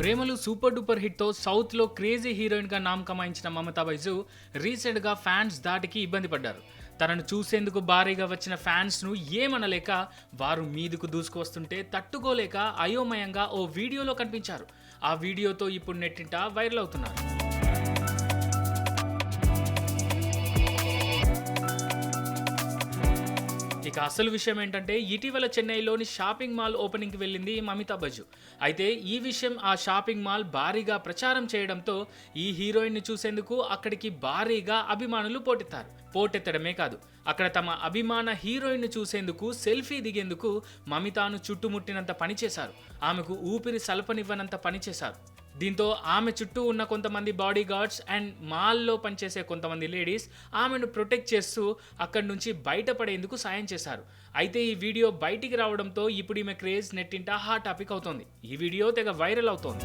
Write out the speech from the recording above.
ప్రేమలు super duper హిట్తో సౌత్లో crazy హీరోయిన్గా నామ్ కమాయించిన మమతా బైజు రీసెంట్గా ఫ్యాన్స్ దాటికి ఇబ్బంది పడ్డారు. తనను చూసేందుకు భారీగా వచ్చిన ఫ్యాన్స్ను ఏమనలేక వారు మీదుకు దూసుకొస్తుంటే తట్టుకోలేక అయోమయంగా ఓ వీడియోలో కనిపించారు. ఆ వీడియోతో ఇప్పుడు నెట్టింట వైరల్ అవుతున్నారు. ఇక అసలు విషయం ఏంటంటే ఇటీవల చెన్నైలోని షాపింగ్ మాల్ ఓపెనింగ్కి వెళ్ళింది మమితా బజు అయితే ఈ విషయం ఆ షాపింగ్ మాల్ భారీగా ప్రచారం చేయడంతో ఈ హీరోయిన్ని చూసేందుకు అక్కడికి భారీగా అభిమానులు పోటెత్తారు. పోటెత్తడమే కాదు అక్కడ తమ అభిమాన హీరోయిన్ను చూసేందుకు సెల్ఫీ దిగేందుకు మమితాను చుట్టుముట్టినంత పనిచేశారు. ఆమెకు ఊపిరి సలపనివ్వనంత పనిచేశారు. దీంతో ఆమె చుట్టూ ఉన్న కొంతమంది బాడీ గార్డ్స్ అండ్ మాల్లో పనిచేసే కొంతమంది లేడీస్ ఆమెను ప్రొటెక్ట్ చేస్తూ అక్కడి నుంచి బయటపడేందుకు సాయం చేశారు. అయితే ఈ వీడియో బయటికి రావడంతో ఇప్పుడు ఈమె క్రేజ్ నెట్టింట హాట్ టాపిక్ అవుతోంది. ఈ వీడియో తెగ వైరల్ అవుతోంది.